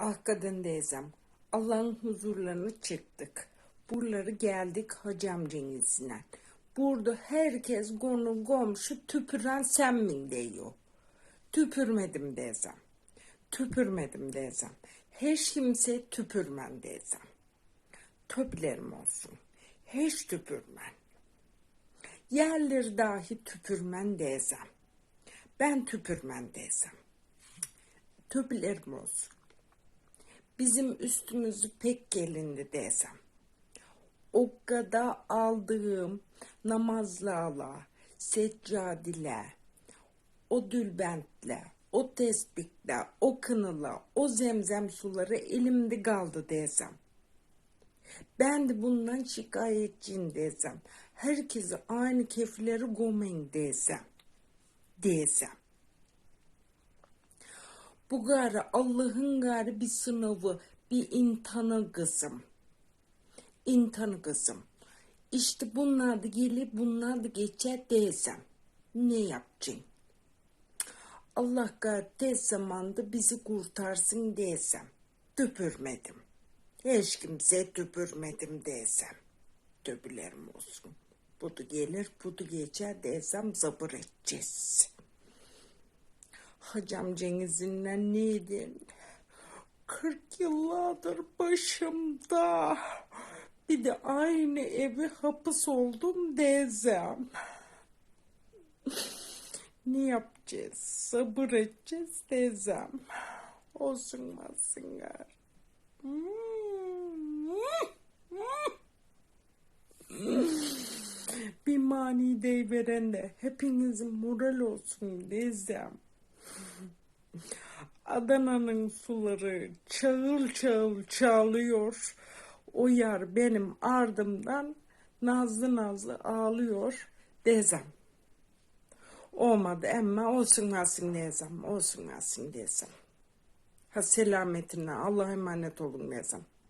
Hakikaten teyzem. Allah'ın huzurlarını çıktık. Buraları geldik hocam Cengiz'le. Burada herkes konu komşu tüpüren sen mi diyor. Tüpürmedim teyzem. Tüpürmedim teyzem. Hiç kimse tüpürmen teyzem. Töplerim olsun. Hiç tüpürmen. Yerler dahi tüpürmen teyzem. Ben tüpürmen teyzem. Töplerim olsun. Bizim üstümüzü pek gelindi desem. O kadar aldığım namazlarla, seccadile, o dülbentle, o tespitle, o kınıla, o zemzem suları elimde kaldı desem. Ben de bundan şikayetçiyim desem. Herkese aynı kefleri gomen desem. Desem. Bu gari Allah'ın gari bir sınavı, bir imtihanı kızım. İmtihanı kızım. İşte bunlar da gelip bunlar da geçer desem. Ne yapacaksın? Allah gari tez zamanda bizi kurtarsın desem. Tüpürmedim. Hiç kimse tüpürmedim desem. Tüpülerim olsun. Bu da gelir, bu da geçer desem sabır edeceğiz. Hocam Cengiz'inle neydi? 40 yıllardır başımda. Bir de aynı evi hapis oldum dezem. ne yapacağız? Sabır edeceğiz dezem. Olsun gar. Bir mani veren de hepinizin moral olsun dezem. Adana'nın suları çağıl çağıl çağlıyor. O yar benim ardımdan nazlı nazlı ağlıyor dezem. Olmadı ama olsun nasıl dezem, olsun nasıl dezem. Ha selametine Allah'a emanet olun dezem.